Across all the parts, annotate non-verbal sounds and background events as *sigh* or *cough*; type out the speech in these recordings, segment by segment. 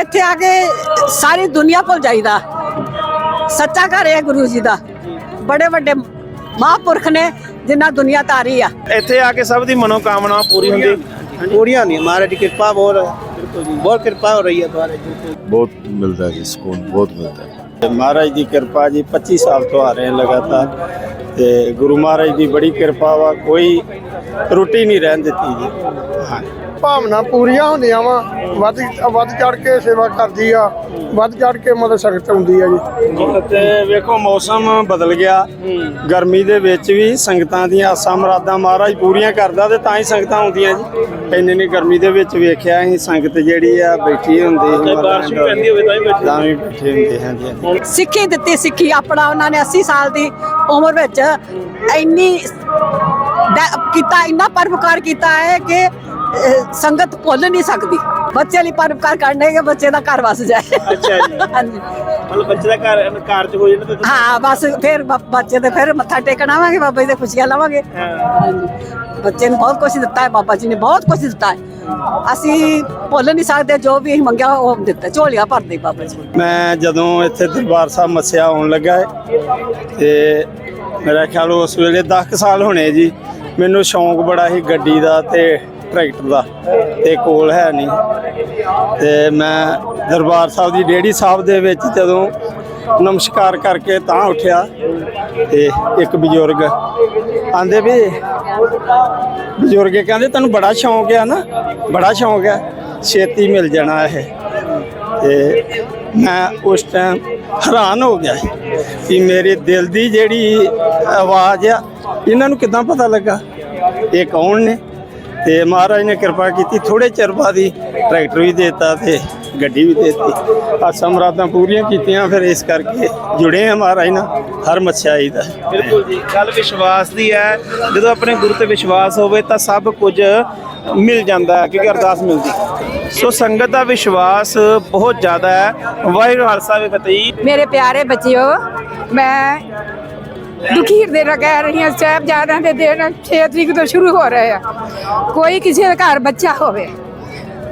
ਇੱਥੇ ਆ ਕੇ ਸਾਰੀ ਦੁਨੀਆ ਕੋਲ ਜਾਈਦਾ। ਸੱਚਾ ਘਰ ਹੈ ਗੁਰੂ ਜੀ ਦਾ। ਬੜੇ ਵੱਡੇ ਮਹਾਂਪੁਰਖ ਨੇ ਜਿਨ੍ਹਾਂ ਦੁਨੀਆ ਤਾਰੀ ਆ। ਇੱਥੇ ਆ ਕੇ ਸਭ ਦੀ ਮਨੋਕਾਮਨਾ ਪੂਰੀ ਹੁੰਦੀ। ਪੂਰੀਆਂ ਨਹੀਂ ਮਹਾਰਾਜ ਦੀ ਕਿਰਪਾ ਬਹੁਤ ਬਹੁਤ ਕਿਰਪਾ ਹੋ ਰਹੀ ਹੈ ਤੁਹਾਡੇ ਬਹੁਤ ਮਿਲਦਾ ਜੀ ਸਕੂਨ ਬਹੁਤ ਮਿਲਦਾ ਮਹਾਰਾਜ ਦੀ ਕਿਰਪਾ ਜੀ 25 ਸਾਲ ਤੋਂ ਆ ਰਹੇ ਲਗਾਤਾਰ। ਤੇ ਗੁਰੂ ਮਹਾਰਾਜ ਦੀ ਬੜੀ ਕਿਰਪਾ ਵਾ ਕੋਈ ਰੋਟੀ ਨਹੀਂ ਰਹਿਣ ਦਿੱਤੀ ਜੀ। ਹਾਂ। ਭਾਵਨਾ ਪੂਰੀਆਂ ਹੁੰਦੀਆਂ ਵਾ। ਵੱਧ ਵੱਧ ਚੜ ਕੇ ਸੇਵਾ ਕਰਦੀ ਆ ਵੱਧ ਚੜ ਕੇ ਮਦਦ ਸੰਗਤ ਹੁੰਦੀ ਆ ਜੀ। ਤੇ ਵੇਖੋ ਮੌਸਮ ਬਦਲ ਗਿਆ। ਗਰਮੀ ਦੇ ਵਿੱਚ ਵੀ ਸੰਗਤਾਂ ਦੀਆਂ ਆਸਾਂ ਮੁਰਾਦਾਂ ਮਹਾਰਾਜ ਪੂਰੀਆਂ ਕਰਦਾ ਤੇ ਤਾਂ ਹੀ ਸੰਗਤਾਂ ਹੁੰਦੀਆਂ ਜੀ। ਇੰਨੀ ਨਹੀਂ ਗਰਮੀ ਦੇ ਵਿੱਚ ਵੇਖਿਆ ਅਸੀਂ ਸੰਗਤ ਜਿਹੜੀ ਆ ਬੈਠੀ ਹੁੰਦੀ ਸੀ ਬਾਰਿਸ਼ ਵੀ ਪੈਂਦੀ ਹੋਵੇ ਤਾਂ ਹੀ ਬੈਠੇ ਤਾਂ ਵੀ ਬੈਠੇ ਹੁੰਦੇ ਹਾਂ ਜੀ। ਸਿੱਖੀ ਦਿੱਤੀ ਸਿੱਖੀ ਆਪਣਾ ਉਹਨਾਂ ਨੇ 80 ਸਾਲ ਦੀ ਉਮਰ ਵਿੱਚ ਇੰਨੀ ਕੀਤਾ ਇੰਨਾ ਪਰਉਪਕਾਰ ਕੀਤਾ ਹੈ ਕਿ ਸੰਗਤ ਭੁੱਲ ਨਹੀਂ ਸਕਦੀ। ਬੱਚੇ ਲਈ ਪਰਉਪਕਾਰ ਕਰਨੇ ਕਿ ਬੱਚੇ ਦਾ ਘਰ ਵਸ ਜਾਏ। ਅੱਛਾ ਜੀ। ਹਾਂਜੀ। ਮਤਲਬ ਬੱਚੇ ਦਾ ਘਰ ਕਾਰਜ ਹੋ ਜਾਣਾ ਤੇ ਹਾਂ ਬਸ ਫਿਰ ਬੱਚੇ ਦੇ ਫਿਰ ਮੱਥਾ ਟੇਕਣ ਆਵਾਂਗੇ ਬਾਬਾ ਜੀ ਦੇ ਖੁਸ਼ੀਆਂ ਲਵਾਂਗੇ। ਹਾਂਜੀ। ਬੱਚੇ ਨੂੰ ਬਹੁਤ ਕੁਝ ਦਿੱਤਾ ਹੈ ਬਾਬਾ ਜੀ ਨੇ ਬਹੁਤ ਕੁਝ ਦਿੱਤਾ ਹੈ। ਅਸੀਂ ਭੁੱਲ ਨਹੀਂ ਸਕਦੇ ਜੋ ਵੀ ਅਸੀਂ ਮੰਗਿਆ ਉਹ ਦਿੱਤਾ ਝੋਲੀਆਂ ਭਰਦੇ ਬਾਬਾ ਜੀ। ਮੈਂ ਜਦੋਂ ਇੱਥੇ ਦਰਬਾਰ ਸਾਹਿਬ ਮੱਸਿਆ ਆਉਣ ਲੱਗਾ ਹੈ, ਤੇ ਮੇਰਾ ਖਿਆਲ ਉਸ ਵੇਲੇ 10 ਕੁ ਸਾਲ ਹੋਣੇ ਜੀ। ਮੈਨੂੰ ਸ਼ੌਂਕ ਬੜਾ ਸੀ ਗੱਡੀ ਦਾ ਤੇ ਟਰੈਕਟਰ ਦਾ ਤੇ ਕੋਲ ਹੈ ਨਹੀਂ। ਤੇ ਮੈਂ ਦਰਬਾਰ ਸਾਹਿਬ ਦੀ ਡੇੜੀ ਸਾਹਿਬ ਦੇ ਵਿੱਚ ਜਦੋਂ ਨਮਸਕਾਰ ਕਰਕੇ ਤਾਂ ਉੱਠਿਆ ਤੇ ਇੱਕ ਬਜ਼ੁਰਗ ਆਂਦੇ ਵੀ, ਬਜ਼ੁਰਗ ਕਹਿੰਦੇ ਤੈਨੂੰ ਬੜਾ ਸ਼ੌਂਕ ਆ ਨਾ, ਬੜਾ ਸ਼ੌਂਕ ਆ, ਛੇਤੀ ਮਿਲ ਜਾਣਾ ਇਹ। ਤੇ ਮੈਂ ਉਸ ਟਾਈਮ ਹੈਰਾਨ ਹੋ ਗਿਆ ਕਿ ਮੇਰੇ ਦਿਲ ਦੀ ਜਿਹੜੀ ਆਵਾਜ਼ ਆ, ਇਹਨਾਂ ਨੂੰ ਕਿਦਾਂ ਪਤਾ ਲੱਗਾ? ਇਹ ਕੌਣ ਨੇ? ਤੇ ਮਹਾਰਾਜ ਨੇ ਕਿਰਪਾ ਕੀਤੀ ਥੋੜੇ ਚਿਰ ਬਾਅਦ ਹੀ ਟਰੈਕਟਰ ਵੀ ਦੇਤਾ ਤੇ ਗੱਡੀ ਵੀ ਦੇਤੀ। ਆਸਾਂ ਮੁਰਾਦਾਂ ਪੂਰੀਆਂ ਕੀਤੀਆਂ ਫਿਰ ਇਸ ਕਰਕੇ ਜੁੜੇ ਆ ਮਹਾਰਾਜ ਨਾਲ ਹਰ ਮੱਛਾਈ ਦਾ। ਬਿਲਕੁਲ ਜੀ ਗੱਲ ਵਿਸ਼ਵਾਸ ਦੀ ਹੈ ਜਦੋਂ ਆਪਣੇ ਗੁਰੂ ਤੇ ਵਿਸ਼ਵਾਸ ਹੋਵੇ ਤਾਂ ਸਭ ਕੁਝ ਮਿਲ ਜਾਂਦਾ ਹੈ ਕਿਉਂਕਿ ਅਰਦਾਸ ਮਿਲਦੀ। ਸੋ ਸੰਗਤ ਦਾ ਵਿਸ਼ਵਾਸ ਬਹੁਤ ਜ਼ਿਆਦਾ ਹੈ। ਵਾਹਿਗੁਰੂ ਖਾਲਸਾ ਵੀ ਫਤਿਹ। ਮੇਰੇ ਪਿਆਰੇ ਬੱਚਿਓ ਮੈਂ ਦੁਖੀ ਦੇ ਕਹਿ ਰਹੀ ਹਾਂ ਸਾਹਿਬਜ਼ਾਦਿਆਂ ਦੇ ਦਿਨ 6 ਤਰੀਕ ਤੋਂ ਸ਼ੁਰੂ ਹੋ ਰਹੇ ਆ। ਕੋਈ ਕਿਸੇ ਦੇ ਘਰ ਬੱਚਾ ਹੋਵੇ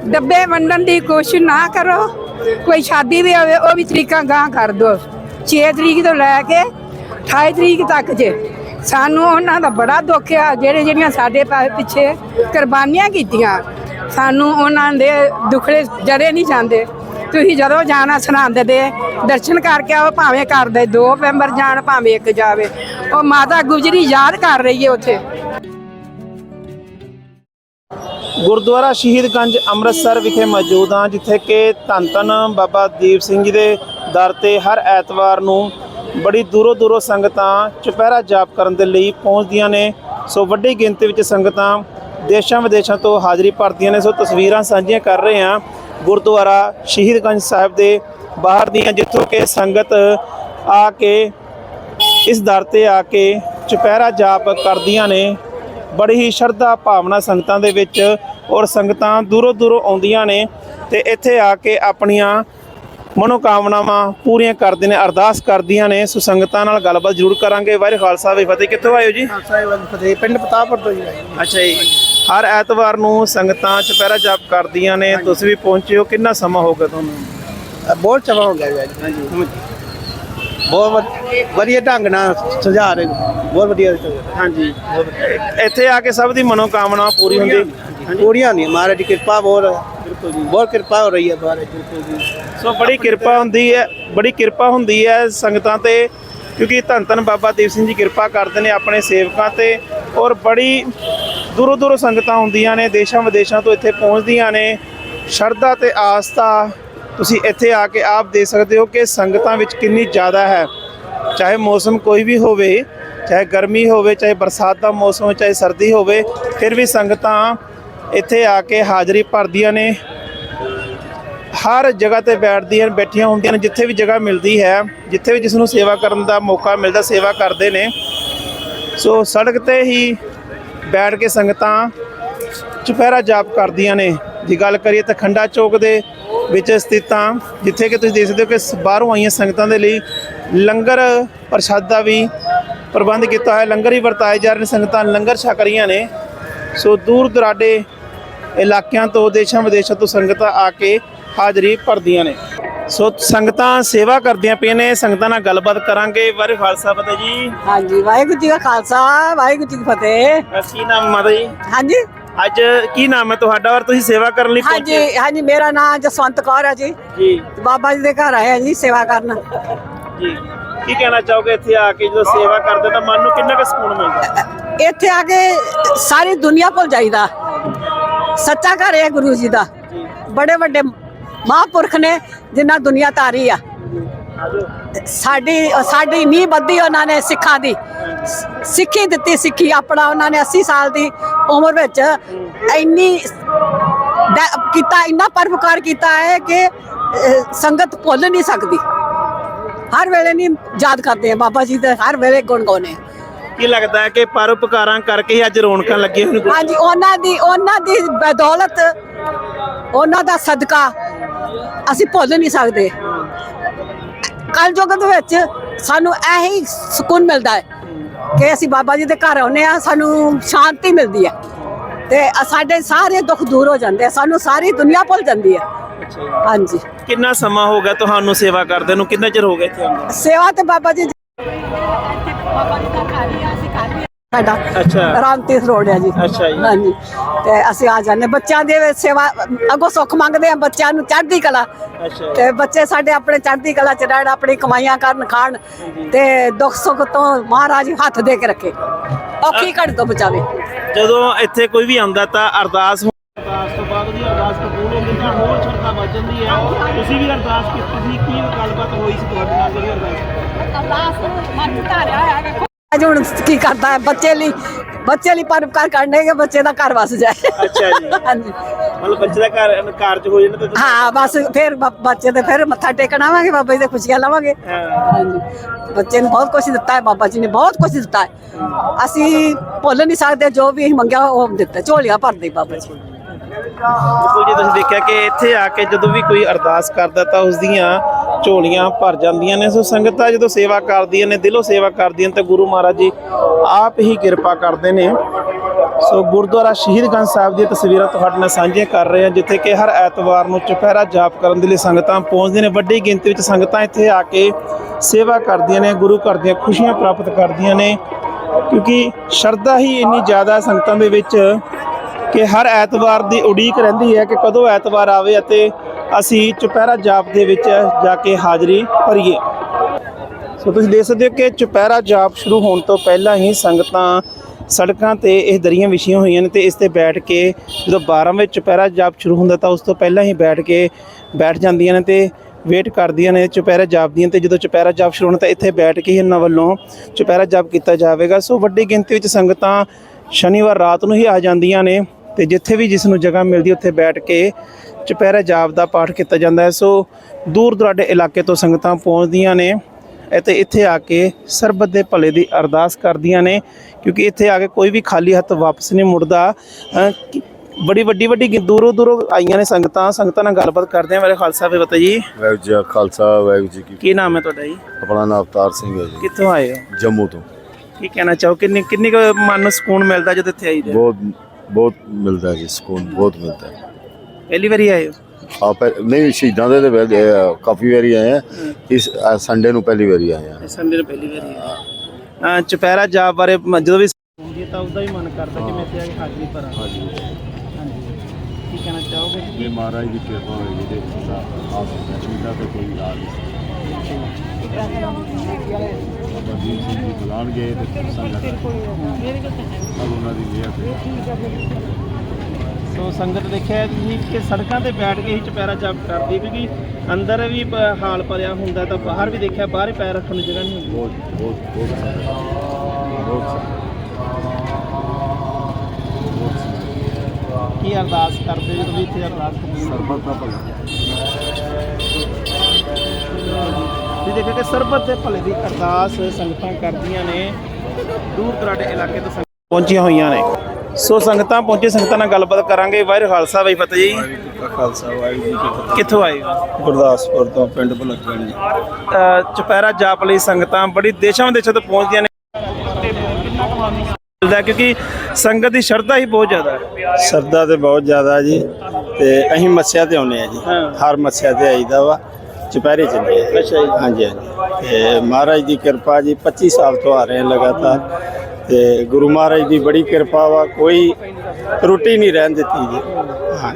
ਡੱਬੇ ਵੰਡਣ ਦੀ ਕੋਸ਼ਿਸ਼ ਨਾ ਕਰੋ। ਕੋਈ ਸ਼ਾਦੀ ਵੀ ਹੋਵੇ, ਉਹ ਵੀ ਤਰੀਕਾਂ ਗਾਂ ਕਰ ਦਿਓ 6 ਤਰੀਕ ਤੋਂ ਲੈ ਕੇ 28 ਤਰੀਕ ਤੱਕ ਜੇ ਸਾਨੂੰ ਉਹਨਾਂ ਦਾ ਬੜਾ ਦੁੱਖ ਆ, ਜਿਹੜੇ ਜਿਹੜੀਆਂ ਸਾਡੇ ਪਿੱਛੇ ਕੁਰਬਾਨੀਆਂ ਕੀਤੀਆਂ, ਸਾਨੂੰ ਉਹਨਾਂ ਦੇ ਦੁਖੜੇ ਜਰੇ ਨਹੀਂ ਜਾਂਦੇ। ਤੁਸੀਂ ਜਦੋਂ ਜਾਣਾ ਸਰਹੰਦ ਦੇ, ਦਰਸ਼ਨ ਕਰਕੇ ਆਓ, ਭਾਵੇਂ ਘਰ ਦੇ ਦੋ ਮੈਂਬਰ ਜਾਣ, ਭਾਵੇਂ ਇੱਕ ਜਾਵੇ। ਉਹ ਮਾਤਾ ਗੁਜਰੀ ਯਾਦ ਕਰ ਰਹੀ ਹੈ ਉੱਥੇ। ਗੁਰਦੁਆਰਾ ਸ਼ਹੀਦਗੰਜ ਅੰਮ੍ਰਿਤਸਰ ਵਿਖੇ ਮੌਜੂਦ ਹਾਂ, ਜਿੱਥੇ ਕਿ ਧੰਨ ਧੰਨ ਬਾਬਾ ਦੀਪ ਸਿੰਘ ਜੀ ਦੇ ਦਰ ਤੇ ਹਰ ਐਤਵਾਰ ਨੂੰ ਬੜੀ ਦੂਰੋਂ ਦੂਰੋਂ ਸੰਗਤਾਂ ਚੁਪਹਿਰਾ ਜਾਪ ਕਰਨ ਦੇ ਲਈ ਪਹੁੰਚਦੀਆਂ ਨੇ। ਸੋ ਵੱਡੀ ਗਿਣਤੀ ਵਿੱਚ ਸੰਗਤਾਂ ਦੇਸ਼ਾਂ ਵਿਦੇਸ਼ਾਂ ਤੋਂ ਹਾਜ਼ਰੀ ਭਰਦੀਆਂ ਨੇ। ਸੋ ਤਸਵੀਰਾਂ ਸਾਂਝੀਆਂ ਕਰ ਰਹੇ ਹਾਂ। ਗੁਰਦੁਆਰਾ ਸ਼ਹੀਦਗੰਜ ਸਾਹਿਬ ਦੇ ਬਾਹਰ ਦੀਆਂ ਜਿੱਥੋਂ ਕਿ ਸੰਗਤ ਆ ਕੇ ਇਸ ਦਰ ਤੇ ਆ ਕੇ ਚੁਪਹਿਰਾ ਜਾਪ ਕਰਦੀਆਂ ਨੇ। ਬੜੀ ਹੀ ਸ਼ਰਧਾ ਭਾਵਨਾ ਸੰਗਤਾਂ ਦੇ ਵਿੱਚ ਔਰ ਸੰਗਤਾਂ ਦੂਰੋਂ ਦੂਰੋਂ ਆਉਂਦੀਆਂ ਨੇ ਤੇ ਇੱਥੇ ਆ ਕੇ ਆਪਣੀਆਂ ਮਨੋਕਾਮਨਾਵਾਂ ਪੂਰੀਆਂ ਕਰਦੇ ਨੇ ਅਰਦਾਸ ਕਰਦੀਆਂ ਨੇ ਸੋ ਸੰਗਤਾਂ ਨਾਲ ਗੱਲਬਾਤ ਜ਼ਰੂਰ ਕਰਾਂਗੇ। ਵਾਹਿਗੁਰੂ ਖਾਲਸਾ ਵੀ ਫਤਿਹ। ਕਿੱਥੋਂ ਆਇਓ ਜੀ? ਫਤਿਹ। ਪਿੰਡ ਪਤਾਪੁਰ ਤੋਂ ਜੀ ਅੱਛਾ ਜੀ। ਹਰ ਐਤਵਾਰ ਨੂੰ ਸੰਗਤਾਂ ਚੁਪਹਿਰਾ ਜਾਪ ਕਰਦੀਆਂ ਨੇ। ਤੁਸੀਂ ਵੀ ਪਹੁੰਚੇ ਹੋ। ਕਿੰਨਾ ਸਮਾਂ ਹੋ ਗਿਆ ਤੁਹਾਨੂੰ? ਬਹੁਤ ਚਵਾ ਹੋ ਗਿਆ ਜੀ ਹਾਂਜੀ। ਬਹੁਤ ਵਧ- ਵਧੀਆ ਢੰਗ ਨਾਲ ਸੁਝਾ ਰਹੇ ਬਹੁਤ ਵਧੀਆ ਹਾਂਜੀ। ਇੱਥੇ ਆ ਕੇ ਸਭ ਦੀ ਮਨੋਕਾਮਨਾ ਪੂਰੀ ਹੁੰਦੀ? ਪੂਰੀਆਂ ਨਹੀਂ ਮਹਾਰਾਜ ਦੀ ਕਿਰਪਾ ਬਹੁਤ ਬਿਲਕੁਲ ਜੀ। ਬਹੁਤ ਕਿਰਪਾ ਹੋ ਰਹੀ ਹੈ ਮਹਾਰਾਜ ਬਿਲਕੁਲ ਜੀ। ਸੋ ਬੜੀ ਕਿਰਪਾ ਹੁੰਦੀ ਹੈ ਬੜੀ ਕਿਰਪਾ ਹੁੰਦੀ ਹੈ ਸੰਗਤਾਂ ਤੇ ਕਿਉਂਕਿ ਧੰਨ ਧੰਨ ਬਾਬਾ ਦੀਪ ਸਿੰਘ ਜੀ ਕਿਰਪਾ ਕਰਦੇ ਨੇ ਆਪਣੇ ਸੇਵਕਾਂ ਤੇ ਔਰ ਬੜੀ ਦੂਰੋਂ ਦੂਰੋਂ ਸੰਗਤਾਂ ਹੁੰਦੀਆਂ ਨੇ ਦੇਸ਼ਾਂ ਵਿਦੇਸ਼ਾਂ ਤੋਂ ਇੱਥੇ ਪਹੁੰਚਦੀਆਂ ਨੇ। ਸ਼ਰਧਾ ਤੇ ਆਸਥਾ ਤੁਸੀਂ ਇੱਥੇ ਆ ਕੇ ਆਪ ਦੇ ਸਕਦੇ ਹੋ ਕਿ ਸੰਗਤਾਂ ਵਿੱਚ ਕਿੰਨੀ ਜ਼ਿਆਦਾ ਹੈ। ਚਾਹੇ ਮੌਸਮ ਕੋਈ ਵੀ ਹੋਵੇ ਚਾਹੇ ਗਰਮੀ ਹੋਵੇ ਚਾਹੇ ਬਰਸਾਤ ਦਾ ਮੌਸਮ ਹੋਵੇ ਚਾਹੇ ਸਰਦੀ ਹੋਵੇ ਫਿਰ ਵੀ ਸੰਗਤਾਂ ਇੱਥੇ ਆ ਕੇ ਹਾਜ਼ਰੀ ਭਰਦੀਆਂ ਨੇ। ਹਰ ਜਗ੍ਹਾ ਤੇ ਬੈਠਦੀਆਂ ਨੇ, ਬੈਠੀਆਂ ਹੁੰਦੀਆਂ ਨੇ, ਜਿੱਥੇ ਵੀ ਜਗ੍ਹਾ ਮਿਲਦੀ ਹੈ, ਜਿੱਥੇ ਵੀ ਜਿਸ ਨੂੰ ਸੇਵਾ ਕਰਨ ਦਾ ਮੌਕਾ ਮਿਲਦਾ, ਸੇਵਾ ਕਰਦੇ ਨੇ। ਸੋ ਸੜਕ ਤੇ ਹੀ ਬੈਠ ਕੇ ਸੰਗਤਾਂ ਚੁਪਹਿਰਾ ਜਾਪ ਕਰਦੀਆਂ ਨੇ। ਜੇ ਗੱਲ ਕਰੀਏ ਤਾਂ ਖੰਡਾ ਚੌਕ ਦੇ ਵਿੱਚ ਸਥਿਤਾਂ ਜਿੱਥੇ ਕਿ ਤੁਸੀਂ ਦੇਖ ਸਕਦੇ ਹੋ ਕਿ ਬਾਹਰੋਂ ਆਈਆਂ ਸੰਗਤਾਂ ਦੇ ਲਈ ਲੰਗਰ ਪ੍ਰਸ਼ਾਦ ਦਾ ਵੀ ਪ੍ਰਬੰਧ ਕੀਤਾ ਹੈ ਲੰਗਰ ਹੀ ਵਰਤਾਏ ਜਾ ਰਹੇ ਨੇ, ਸੰਗਤਾਂ ਲੰਗਰ ਛਕ ਰਹੀਆਂ ਨੇ। ਸੋ ਦੂਰ ਦੁਰਾਡੇ ਇਲਾਕਿਆਂ ਤੋਂ ਦੇਸ਼ਾਂ ਵਿਦੇਸ਼ਾਂ ਤੋਂ ਸੰਗਤਾਂ ਆ ਕੇ ਹਾਜ਼ਰੀ ਭਰਦੀਆਂ ਨੇ। ਸੋ ਸੰਗਤਾਂ ਸੇਵਾ ਕਰਦੀਆਂ ਪਈਆਂ ਨੇ ਸੰਗਤਾਂ ਨਾਲ ਗੱਲਬਾਤ ਕਰਾਂਗੇ। ਬਾਰੇ ਖਾਲਸਾ ਪਤਾ ਜੀ। ਹਾਂਜੀ ਵਾਹਿਗੁਰੂ ਜੀ ਕਾ ਖਾਲਸਾ ਵਾਹਿਗੁਰੂ ਜੀ ਕੀ ਫਤਿਹ। ਕੀ ਨਾਮ ਮਾਤਾ ਜੀ? ਹਾਂਜੀ। ਅੱਜ ਕੀ ਨਾਮ ਹੈ ਤੁਹਾਡਾ ਔਰ ਤੁਸੀਂ ਸੇਵਾ ਕਰਨ ਲਈ ਪਹੁੰਚੇ ਹਾਂਜੀ ਹਾਂਜੀ ਮੇਰਾ ਨਾਮ ਜਸਵੰਤ ਕੌਰ ਹੈ ਜੀ। ਜੀ। ਬਾਬਾ ਜੀ ਦੇ ਘਰ ਆਏ ਹਾਂ ਜੀ ਸੇਵਾ ਕਰਨ। ਜੀ। ਕੀ ਕਹਿਣਾ ਚਾਹੋਗੇ ਇੱਥੇ ਆ ਕੇ ਜਦੋਂ ਸੇਵਾ ਕਰਦੇ ਤਾਂ ਮਨ ਨੂੰ ਕਿੰਨਾ ਕੁ ਸਕੂਨ ਮਿਲਦਾ? ਇੱਥੇ ਆ ਕੇ ਸਾਰੀ ਦੁਨੀਆ ਭੁੱਲ ਜਾਈਦਾ। ਸੱਚਾ ਘਰ ਹੈ ਗੁਰੂ ਜੀ ਦਾ। ਬੜੇ ਵੱਡੇ ਮਹਾਂਪੁਰਖ ਨੇ ਜਿਨ੍ਹਾਂ ਦੁਨੀਆ ਤਾਰੀ ਆ। ਸਾਡੀ ਸਾਡੀ ਨੀਂਹ ਬੱਧੀ ਉਹਨਾਂ ਨੇ ਸਿੱਖਾਂ ਦੀ। ਸਿੱਖੀ ਦਿੱਤੀ ਸਿੱਖੀ ਆਪਣਾ ਉਹਨਾਂ ਨੇ 80 ਸਾਲ ਦੀ ਉਮਰ ਵਿੱਚ ਇੰਨੀ ਕੀਤਾ, ਇੰਨਾ ਪਰਪਕਾਰ ਕੀਤਾ ਹੈ ਕਿ ਸੰਗਤ ਭੁੱਲ ਨਹੀਂ ਸਕਦੀ। ਹਰ ਵੇਲੇ ਨਹੀਂ ਯਾਦ ਕਰਦੇ ਆ ਬਾਬਾ ਜੀ ਦੇ, ਹਰ ਵੇਲੇ ਗੁਣ ਗਾਉਂਦੇ ਕੀ ਲੱਗਦਾ ਹੈ ਕਿ ਪਰਉਪਕਾਰਾਂ ਕਰਕੇ ਹੀ ਅੱਜ ਰੌਣਕਾਂ ਲੱਗੀਆਂ ਹੋਣ ਹਾਂਜੀ ਉਹਨਾਂ ਦੀ ਉਹਨਾਂ ਦੀ ਬਦੌਲਤ ਉਹਨਾਂ ਦਾ ਸਦਕਾ ਅਸੀਂ ਭੁੱਲ ਨਹੀਂ ਸਕਦੇ। ਕੱਲ ਯੁੱਗ ਦੇ ਵਿੱਚ ਸਾਨੂੰ ਇਹੀ ਸਕੂਨ ਮਿਲਦਾ ਹੈ ਕਿ ਅਸੀਂ ਬਾਬਾ ਜੀ ਦੇ ਘਰ ਆਉਂਦੇ ਆ ਸਾਨੂੰ ਸ਼ਾਂਤੀ ਮਿਲਦੀ ਹੈ ਤੇ ਸਾਡੇ ਸਾਰੇ ਦੁੱਖ ਦੂਰ ਹੋ ਜਾਂਦੇ ਆ ਸਾਨੂੰ ਸਾਰੀ ਦੁਨੀਆ ਭੁੱਲ ਜਾਂਦੀ ਹੈ। ਹਾਂਜੀ। ਕਿੰਨਾ ਸਮਾਂ ਹੋ ਗਿਆ ਤੁਹਾਨੂੰ ਸੇਵਾ ਕਰਦੇ ਨੂੰ? ਕਿੰਨਾ ਚਿਰ ਹੋ ਗਿਆ ਇੱਥੇ ਆਉਂਦੇ ਸੇਵਾ ਤੇ ਬਾਬਾ ਜੀ ਬਾਬਾ ਜੀ ਦਾ ਘਰ ਹੀ ਆ। ਸਾਡਾ ਅੱਛਾ। ਰਾਮਤੀਰਥ ਰੋਡ ਹੈ ਜੀ। ਅੱਛਾ ਜੀ। ਹਾਂਜੀ। ਤੇ ਅਸੀਂ ਆ ਜਾਂਦੇ ਬੱਚਿਆਂ ਦੀ ਸੇਵਾ ਅੱਗੋਂ ਸੁੱਖ ਮੰਗਦੇ ਆ ਬੱਚਿਆਂ ਨੂੰ ਚੜ੍ਹਦੀ ਕਲਾ। ਅੱਛਾ। ਤੇ ਬੱਚੇ ਸਾਡੇ ਆਪਣੇ ਚੜ੍ਹਦੀ ਕਲਾ ਚ ਰਹਿਣ ਆਪਣੀ ਕਮਾਈਆਂ ਕਰਨ ਖਾਣ। ਤੇ ਦੁੱਖ ਸੁੱਖ ਤੋਂ ਮਹਾਰਾਜ ਹੱਥ ਦੇ ਕੇ ਰੱਖੇ। ਔਖੀ ਘੜੀ ਤੋਂ ਬਚਾਵੇ। ਜਦੋਂ ਇੱਥੇ ਕੋਈ ਵੀ ਆਉਂਦਾ ਤਾਂ ਅਰਦਾਸ ਅਰਦਾਸ ਤੋਂ ਬਾਅਦ ਵੀ ਅਰਦਾਸ ਕਬੂਲ ਹੁੰਦੀ ਤਾਂ ਹੋਰ ਸ਼ਰਧਾ ਵੱਧ ਜਾਂਦੀ ਹੈ। ਤੁਸੀਂ ਵੀ ਅਰਦਾਸ ਕੀਤੀ ਸੀ ਕੀ ਗੱਲਬਾਤ ਹੋਈ ਸੀ ਤੁਹਾਡੇ ਨਾਲ ਜਿਹੜੀ ਅਰਦਾਸ? ਅਰਦਾਸ ਮਨ ਧਾਰਿਆ ਹੋਇਆ ਅੱਜ ਹੁਣ ਕੀ ਕਰਦਾ ਹੈ? ਬੱਚੇ ਲਈ ਬੱਚੇ ਲਈ ਪਰਉਪਕਾਰ ਕਰਨੇ ਕਿ ਬੱਚੇ ਦਾ ਘਰ ਵਸ ਜਾਏ। ਅੱਛਾ ਜੀ। ਹਾਂਜੀ। ਮਤਲਬ ਬੱਚੇ ਦਾ ਘਰ ਕਾਰਜ ਹੋ ਜਾਣਾ ਤੇ ਹਾਂ ਬਸ ਫਿਰ ਬ- ਬੱਚੇ ਤੇ ਫਿਰ ਮੱਥਾ ਟੇਕਣ ਆਵਾਂਗੇ ਬਾਬਾ ਜੀ ਦੇ ਖੁਸ਼ੀਆਂ ਲਵਾਂਗੇ। ਹਾਂ। ਹਾਂਜੀ। ਬੱਚੇ ਨੂੰ ਬਹੁਤ ਕੁਝ ਦਿੱਤਾ ਹੈ ਬਾਬਾ ਜੀ ਨੇ ਬਹੁਤ ਕੁਝ ਦਿੱਤਾ ਹੈ। ਅਸੀਂ ਭੁੱਲ ਨਹੀਂ ਸਕਦੇ ਜੋ ਵੀ ਅਸੀਂ ਮੰਗਿਆ ਉਹ ਦਿੱਤਾ ਝੋਲੀਆਂ ਭਰਦੇ ਬਾਬਾ ਜੀ। ਬਿਲਕੁਲ ਜੀ ਤੁਸੀਂ ਦੇਖਿਆ ਕਿ ਇੱਥੇ ਆ ਕੇ ਜਦੋਂ ਵੀ ਕੋਈ ਅਰਦਾਸ ਕਰਦਾ ਤਾਂ ਉਸ ਦੀਆਂ ਝੋਲੀਆਂ ਭਰ ਜਾਂਦੀਆਂ ਨੇ। ਸੋ ਸੰਗਤਾਂ ਜਦੋਂ ਸੇਵਾ ਕਰਦੀਆਂ ਨੇ, ਦਿਲੋਂ ਸੇਵਾ ਕਰਦੀਆਂ ਨੇ, ਤਾਂ ਗੁਰੂ ਮਹਾਰਾਜ ਜੀ ਆਪ ਹੀ ਕਿਰਪਾ ਕਰਦੇ ਨੇ। ਸੋ ਗੁਰਦੁਆਰਾ ਸ਼ਹੀਦਗੰਜ ਸਾਹਿਬ ਦੀਆਂ ਤਸਵੀਰਾਂ ਤੁਹਾਡੇ ਨਾਲ ਸਾਂਝੀਆਂ ਕਰ ਰਹੇ ਹਾਂ, ਜਿੱਥੇ ਕਿ ਹਰ ਐਤਵਾਰ ਨੂੰ ਚੁਪਹਿਰਾ ਜਾਪ ਕਰਨ ਦੇ ਲਈ ਸੰਗਤਾਂ ਪਹੁੰਚਦੀਆਂ ਨੇ। ਵੱਡੀ ਗਿਣਤੀ ਵਿੱਚ ਸੰਗਤਾਂ ਇੱਥੇ ਆ ਕੇ ਸੇਵਾ ਕਰਦੀਆਂ ਨੇ, ਗੁਰੂ ਘਰ ਦੀਆਂ ਖੁਸ਼ੀਆਂ ਪ੍ਰਾਪਤ ਕਰਦੀਆਂ ਨੇ। ਕਿਉਂਕਿ ਸ਼ਰਧਾ ਹੀ ਇੰਨੀ ਜ਼ਿਆਦਾ ਸੰਗਤਾਂ ਦੇ ਵਿੱਚ ਕਿ ਹਰ ਐਤਵਾਰ ਦੀ ਉਡੀਕ ਰਹਿੰਦੀ ਹੈ ਕਿ ਕਦੋਂ ਐਤਵਾਰ ਆਵੇ ਅਤੇ ਅਸੀਂ ਚੁਪਹਿਰਾ ਜਾਪ ਦੇ ਵਿੱਚ ਜਾ ਕੇ ਹਾਜ਼ਰੀ ਭਰੀਏ। ਸੋ ਤੁਸੀਂ ਦੇਖ ਸਕਦੇ ਹੋ ਕਿ ਚੁਪਹਿਰਾ ਜਾਪ ਸ਼ੁਰੂ ਹੋਣ ਤੋਂ ਪਹਿਲਾਂ ਹੀ ਸੰਗਤਾਂ ਸੜਕਾਂ ਤੇ ਇਹ ਦਰੀਆਂ ਵਿਛੀਆਂ ਹੋਈਆਂ ਨੇ ਤੇ ਇਸ ਤੇ ਬੈਠ ਕੇ ਜਦੋਂ 12 ਵਜੇ ਚੁਪਹਿਰਾ ਜਾਪ ਸ਼ੁਰੂ ਹੁੰਦਾ ਤਾਂ ਉਸ ਤੋਂ ਪਹਿਲਾਂ ਹੀ ਬੈਠ ਕੇ ਬੈਠ ਜਾਂਦੀਆਂ ਨੇ ਤੇ ਵੇਟ ਕਰਦੀਆਂ ਨੇ ਚੁਪਹਿਰਾ ਜਾਪ ਦੀਆਂ ਤੇ ਜਦੋਂ ਚੁਪਹਿਰਾ ਜਾਪ ਸ਼ੁਰੂ ਹੋਣਾ ਤਾਂ ਇੱਥੇ ਬੈਠ ਕੇ ਹੀ ਇਹਨਾਂ ਵੱਲੋਂ ਚੁਪਹਿਰਾ ਜਾਪ ਕੀਤਾ ਜਾਵੇਗਾ। ਸੋ ਵੱਡੀ ਗਿਣਤੀ ਵਿੱਚ ਸੰਗਤਾਂ ਸ਼ਨੀਵਾਰ ਰਾਤ ਨੂੰ ਹੀ ਆ ਜਾਂਦੀਆਂ ਨੇ ਤੇ ਜਿੱਥੇ ਵੀ ਜਿਸ ਨੂੰ ਜਗ੍ਹਾ ਮਿਲਦੀ ਉੱਥੇ ਬੈਠ ਕੇ ਚੁਪਹਿਰਾ ਜਾਪ ਦਾ ਪਾਠ ਕੀਤਾ ਜਾਂਦਾ ਹੈ। ਸੋ ਦੂਰ ਦੁਰਾਡੇ ਇਲਾਕੇ ਤੋਂ ਸੰਗਤਾਂ ਪਹੁੰਚਦੀਆਂ ਨੇ ਅਤੇ ਇੱਥੇ ਆ ਕੇ ਸਰਬਤ ਦੇ ਭਲੇ ਦੀ ਅਰਦਾਸ ਕਰਦੀਆਂ ਨੇ ਕਿਉਂਕਿ ਇੱਥੇ ਆ ਕੇ ਕੋਈ ਵੀ ਖਾਲੀ ਹੱਥ ਵਾਪਸ ਨਹੀਂ ਮੁੜਦਾ। ਬੜੀ ਵੱਡੀ ਵੱਡੀ ਦੂਰੋਂ ਦੂਰੋਂ ਆਈਆਂ ਨੇ ਸੰਗਤਾਂ ਸੰਗਤਾਂ ਨਾਲ ਗੱਲਬਾਤ ਕਰਦੇ ਆ ਮੇਰੇ ਖਾਲਸਾ ਵੀ ਪਤਾ ਜੀ। ਵਾਹਿਗੁਰੂ ਜੀ ਖਾਲਸਾ ਵਾਹਿਗੁਰੂ ਜੀ ਕੀ ਕੀ ਨਾਮ ਹੈ ਤੁਹਾਡਾ ਜੀ? ਆਪਣਾ ਨਾਮ ਅਵਤਾਰ ਸਿੰਘ ਹੈ ਜੀ। ਕਿੱਥੋਂ ਆਏ ਹੋ? ਜੰਮੂ ਤੋਂ। ਕੀ ਕਹਿਣਾ ਚਾਹੋ? ਕਿੰਨੀ ਕਿੰਨੀ ਮਨ ਨੂੰ ਸਕੂਨ ਮਿਲਦਾ ਜਦੋਂ ਇੱਥੇ ਆਈਦਾ? ਬਹੁਤ ਬਹੁਤ ਮਿਲਦਾ ਜੀ ਸਕੂਨ ਬਹੁਤ ਮਿਲਦਾ ਹੈ। ਪਹਿਲੀ ਵਾਰੀ ਆਏ ਹੋ? ਆਪ ਨਹੀਂ ਸ਼ਹੀਦਾਂ ਦੇ ਤੇ ਵੈਸੇ, ਅਹ, ਕਾਫੀ ਵਾਰੀ ਆਏ ਆ। ਇਸ ਸੰਡੇ ਨੂੰ ਪਹਿਲੀ ਵਾਰੀ ਆਏ ਆ। ਸੰਡੇ ਨੂੰ ਪਹਿਲੀ ਵਾਰੀ ਆਏ। ਅਹ ਚੁਪਹਿਰਾ ਜਾਪ ਬਾਰੇ ਮ- ਜਦੋਂ ਵੀ ਹੁੰਦੀ ਤਾਂ ਉਹਦਾ ਹੀ ਮਨ ਕਰਦਾ ਕਿ ਮੈਂ ਇੱਥੇ ਆ ਕੇ ਹਾਜ਼ਰੀ ਭਰਾਂ। ਹਾਂਜੀ। ਕੀ ਕਹਿਣਾ ਚਾਹੋਗੇ? ਇਹ ਮਹਾਰਾਜ ਦੀ ਕਿਰਪਾ ਹੋਈ ਜਿਹਦੇ ਆਪ ਸ਼ਹੀਦਾਂ ਤੇ ਕੋਈ ਇਲਾਜ ਬਾਬਾ ਦੀਪ ਸਿੰਘ ਜੀ ਬੁਲਾਣਗੇ ਤੇ ਸੰਗਤ ਸਭ ਉਹਨਾਂ ਦੀ ਮਿਹਰ ਤੇ ਸੋ ਸੰਗਤ ਦੇਖਿਆ ਤੁਸੀਂ ਕਿ ਸੜਕਾਂ ਤੇ ਬੈਠ ਕੇ ਹੀ ਚੁਪਹਿਰਾ ਜਾਪ ਕਰਦੀ ਕਿਉਂਕਿ ਅੰਦਰ ਵੀ ਪ- ਹਾਲ ਭਰਿਆ ਹੁੰਦਾ ਤਾਂ ਬਾਹਰ ਵੀ ਦੇਖਿਆ ਬਾਹਰ ਹੀ ਪੈਰ ਰੱਖਣ ਨੂੰ ਜਗ੍ਹਾ ਨਹੀਂ ਹੁੰਦੀ। ਬਹੁਤ ਬਹੁਤ ਬਹੁਤ। ਬਹੁਤ। ਕੀ ਅਰਦਾਸ ਕਰਦੇ ਜਦੋਂ ਵੀ ਇੱਥੇ ਅਰਦਾਸ ਕਰਦੇ ਸਰਬਤ ਦਾ ਭਲਾ। ਤੁਸੀਂ ਦੇਖਿਆ ਕਿ ਸਰਬਤ ਦੇ ਭਲੇ ਦੀ ਅਰਦਾਸ ਸੰਗਤਾਂ ਕਰਦੀਆਂ ਨੇ। ਦੂਰ ਦਰਾਡੇ ਇਲਾਕੇ ਤੋਂ ਸੰਗਤਾਂ ਪਹੁੰਚੀਆਂ ਹੋਈਆਂ ਨੇ। ਸੋ ਸੰਗਤਾਂ ਪਹੁੰਚੇ ਸੰਗਤਾਂ ਨਾਲ ਗੱਲਬਾਤ ਕਰਾਂਗੇ। ਵਾਹਿਗੁਰੂ ਖਾਲਸਾ ਬਾਈ ਫਤਿਹ ਜੀ। ਖਾਲਸਾ ਵਾਹਿਗੁਰੂ ਜੀ ਕੀ ਕਿੱਥੋਂ ਆਏ ਹੋ? ਗੁਰਦਾਸਪੁਰ ਤੋਂ ਪਿੰਡ ਭਲੱਕਣ ਜੀ। ਅ, ਚੁਪਹਿਰਾ ਜਾਪ ਲਈ ਸੰਗਤਾਂ ਬੜੀ ਦੇਸ਼ਾਂ ਵਿਦੇਸ਼ਾਂ ਤੋਂ ਪਹੁੰਚਦੀਆਂ ਨੇ। ਮਿਲਦਾ ਹੈ ਕਿਉਂਕਿ ਸੰਗਤ ਦੀ ਸ਼ਰਧਾ ਹੀ ਬਹੁਤ ਜ਼ਿਆਦਾ ਹੈ। ਸਰਦਾ ਤੇ ਬਹੁਤ ਜ਼ਿਆਦਾ ਜੀ ਤੇ ਅਸੀਂ ਮੱਸਿਆ ਤੇ ਆਉਨੇ ਆ ਜੀ। ਹਾਂ। ਹਰ ਮੱਸਿਆ ਤੇ ਆਈਦਾ ਵਾ ਚੁਪਹਿਰੇ ਚੱਲੇ ਅੱਛਾ ਜੀ। ਹਾਂਜੀ ਹਾਂਜੀ। ਤੇ ਮਹਾਰਾਜ ਦੀ ਕਿਰਪਾ ਜੀ 25 ਸਾਲ ਤੋਂ ਆ ਰਹੇ ਹਾਂ ਲਗਾਤਾਰ। ਤੇ ਗੁਰੂ ਮਹਾਰਾਜ ਦੀ ਬੜੀ ਕਿਰਪਾ ਵਾ ਕੋਈ ਰੁੱਟੀ ਨਹੀਂ ਰਹਿਣ ਦਿੱਤੀ ਜੀ। ਹਾਂ।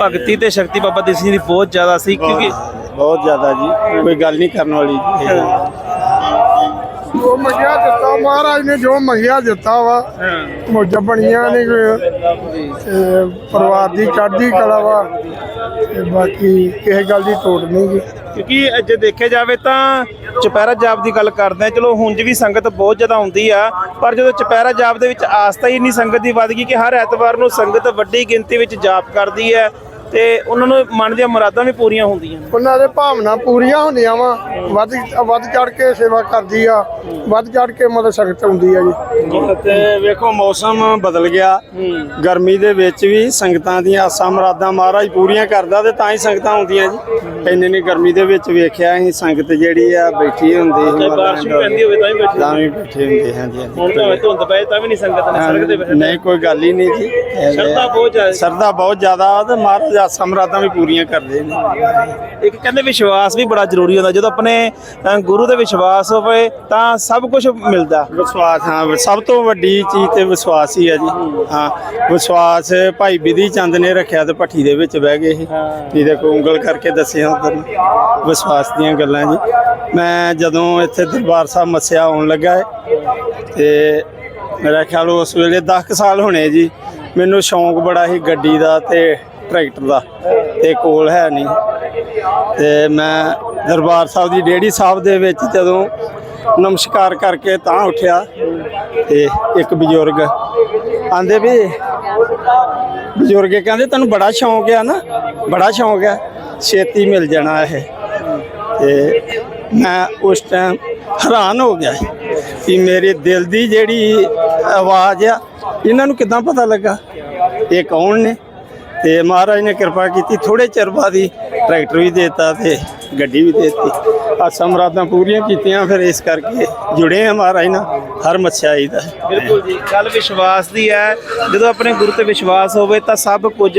ਭਗਤੀ ਤੇ ਸ਼ਕਤੀ ਬਾਬਾ ਦੀਪ ਸਿੰਘ ਦੀ ਬਹੁਤ ਜ਼ਿਆਦਾ ਸੀ ਕਿਉਂਕਿ ਬਹੁਤ ਜ਼ਿਆਦਾ ਜੀ ਕੋਈ ਗੱਲ ਨਹੀਂ ਕਰਨ ਵਾਲੀ ਜੀ। *laughs* ਜੋ ਮੰਗਿਆ ਦਿੱਤਾ, ਮਹਾਰਾਜ ਨੇ ਜੋ ਮੰਗਿਆ ਦਿੱਤਾ ਵਾ ਮੌਜਾਂ ਬਣੀਆਂ ਨੇ ਪਰਿਵਾਰ ਦੀ ਚੜ੍ਹਦੀ ਕਲਾ ਵਾ, ਤੇ ਬਾਕੀ ਕਿਸੇ ਗੱਲ ਦੀ ਟੋਟ ਨਹੀਂ ਗੀ ਕਿਉਂਕਿ ਜੇ ਦੇਖਿਆ ਜਾਵੇ ਤਾਂ ਚੁਪਹਿਰਾ ਜਾਪ ਦੀ ਗੱਲ ਕਰਦੇ ਆ ਚਲੋ ਹੁਣ ਵੀ ਸੰਗਤ ਬਹੁਤ ਜ਼ਿਆਦਾ ਆਉਂਦੀ ਆ, ਪਰ ਜਦੋਂ ਚੁਪਹਿਰਾ ਜਾਪ ਦੇ ਵਿੱਚ ਆਸਥਾ ਹੀ ਇੰਨੀ ਸੰਗਤ ਦੀ ਵੱਧ ਗਈ ਕਿ ਹਰ ਐਤਵਾਰ ਨੂੰ ਸੰਗਤ ਵੱਡੀ ਗਿਣਤੀ ਵਿੱਚ ਜਾਪ ਕਰਦੀ ਹੈ ਤੇ ਉਹਨਾਂ ਨੂੰ ਮਨ ਦੀਆਂ ਮੁਰਾਦਾਂ ਵੀ ਪੂਰੀਆਂ ਹੁੰਦੀਆਂ ਨੇ। ਉਹਨਾਂ ਦੇ ਭਾਵਨਾ ਪੂਰੀਆਂ ਹੁੰਦੀਆਂ ਵਾ। ਵੱਧ ਵੱਧ ਚੜ ਕੇ ਸੇਵਾ ਕਰਦੀ ਆ। ਵੱਧ ਚੜ ਕੇ ਮਤਲਬ ਸੰਗਤ ਆਉਂਦੀ ਆ ਜੀ। ਤੇ ਵੇਖੋ ਮੌਸਮ ਬਦਲ ਗਿਆ। ਗਰਮੀ ਦੇ ਵਿੱਚ ਵੀ ਸੰਗਤਾਂ ਦੀਆਂ ਆਸਾਂ ਮੁਰਾਦਾਂ ਮਹਾਰਾਜ ਪੂਰੀਆਂ ਕਰਦਾ ਤੇ ਤਾਂ ਹੀ ਸੰਗਤਾਂ ਆਉਂਦੀਆਂ ਜੀ। ਇੰਨੇ ਨੇ ਗਰਮੀ ਦੇ ਵਿੱਚ ਵੇਖਿਆ ਅਸੀਂ ਸੰਗਤ ਜਿਹੜੀ ਆ ਬੈਠੀ ਹੁੰਦੀ ਸੀ ਬਾਰਿਸ਼ ਵੀ ਪੈਂਦੀ ਹੋਵੇ ਤਾਂ ਵੀ ਬੈਠੇ ਤਾਂ ਵੀ ਬੈਠੇ ਹੁੰਦੇ ਹਾਂਜੀ ਹਾਂਜੀ। ਹੁਣ ਭਾਵੇਂ ਧੁੰਦ ਪਏ ਤਾਂ ਵੀ ਨਹੀਂ ਸੰਗਤ ਨੇ ਸੜਕ ਤੇ ਬੈਠੇ। ਨਹੀਂ ਕੋਈ ਗੱਲ ਹੀ ਨਹੀਂ ਜੀ। ਸ਼ਰਧਾ ਬਹੁਤ ਜ਼ਿਆਦਾ। ਸਰਦਾ ਬਹੁਤ ਜ਼ਿਆਦਾ ਤੇ ਮਹਾਰਾਜ ਆਸਾਂ ਮੁਰਾਦਾਂ ਵੀ ਪੂਰੀਆਂ ਕਰਦੇ ਨੇ। ਇੱਕ ਕਹਿੰਦੇ ਵਿਸ਼ਵਾਸ ਵੀ ਬੜਾ ਜ਼ਰੂਰੀ ਹੁੰਦਾ। ਜਦੋਂ ਆਪਣੇ ਗੁਰੂ ਤੇ ਵਿਸ਼ਵਾਸ ਹੋਵੇ ਤਾਂ ਸਭ ਕੁਝ ਮਿਲਦਾ। ਵਿਸ਼ਵਾਸ ਹਾਂ ਸਭ ਤੋਂ ਵੱਡੀ ਚੀਜ਼ ਤੇ ਵਿਸ਼ਵਾਸ ਹੀ ਆ ਜੀ। ਹਾਂ ਵਿਸ਼ਵਾਸ ਭਾਈ ਵਿਧੀ ਚੰਦ ਨੇ ਰੱਖਿਆ ਤੇ ਭੱਠੀ ਦੇ ਵਿੱਚ ਬਹਿ ਗਏ ਸੀ। ਜੀ ਦੇਖੋ ਉਂਗਲ ਕਰਕੇ ਦੱਸਿਆ ਉਧਰ ਵਿਸ਼ਵਾਸ ਦੀਆਂ ਗੱਲਾਂ ਜੀ। ਮੈਂ ਜਦੋਂ ਇੱਥੇ ਦਰਬਾਰ ਸਾਹਿਬ ਮੱਸਿਆ ਆਉਣ ਲੱਗਾ ਹੈ ਤੇ ਮੇਰਾ ਖਿਆਲ ਉਸ ਵੇਲੇ 10 ਕੁ ਸਾਲ ਹੋਣੇ ਜੀ। ਮੈਨੂੰ ਸ਼ੌਂਕ ਬੜਾ ਸੀ ਗੱਡੀ ਦਾ ਤੇ ਟਰੈਕਟਰ ਦਾ ਤੇ ਕੋਲ ਹੈ ਨਹੀਂ। ਤੇ ਮੈਂ ਦਰਬਾਰ ਸਾਹਿਬ ਦੀ ਡੇੜੀ ਸਾਹਿਬ ਦੇ ਵਿੱਚ ਜਦੋਂ ਨਮਸਕਾਰ ਕਰਕੇ ਤਾਂ ਉੱਠਿਆ ਤੇ ਇੱਕ ਬਜ਼ੁਰਗ ਆਂਦੇ ਵੀ, ਬਜ਼ੁਰਗ ਕਹਿੰਦੇ, ਤੈਨੂੰ ਬੜਾ ਸ਼ੌਂਕ ਆ ਨਾ, ਬੜਾ ਸ਼ੌਂਕ ਆ, ਛੇਤੀ ਮਿਲ ਜਾਣਾ ਇਹ। ਤੇ ਮੈਂ ਉਸ ਟਾਈਮ ਹੈਰਾਨ ਹੋ ਗਿਆ ਕਿ ਮੇਰੇ ਦਿਲ ਦੀ ਜਿਹੜੀ ਆਵਾਜ਼ ਆ, ਇਹਨਾਂ ਨੂੰ ਕਿਦਾਂ ਪਤਾ ਲੱਗਾ? ਇਹ ਕੌਣ ਨੇ? ਤੇ ਮਹਾਰਾਜ ਨੇ ਕਿਰਪਾ ਕੀਤੀ ਥੋੜੇ ਚਿਰ ਬਾਅਦ ਹੀ ਟਰੈਕਟਰ ਵੀ ਦੇਤਾ ਤੇ ਗੱਡੀ ਵੀ ਦੇਤੀ। ਆਸਾਂ ਮੁਰਾਦਾਂ ਪੂਰੀਆਂ ਕੀਤੀਆਂ, ਫਿਰ ਇਸ ਕਰਕੇ ਜੁੜੇ ਆ ਮਹਾਰਾਜ ਨਾਲ, ਹਰ ਮੱਸਿਆ ਆਈ ਦਾ ਬਿਲਕੁਲ ਜੀ, ਗੱਲ ਵਿਸ਼ਵਾਸ ਦੀ ਹੈ, ਜਦੋਂ ਆਪਣੇ ਗੁਰੂ ਤੇ ਵਿਸ਼ਵਾਸ ਹੋਵੇ ਤਾਂ ਸਭ ਕੁਝ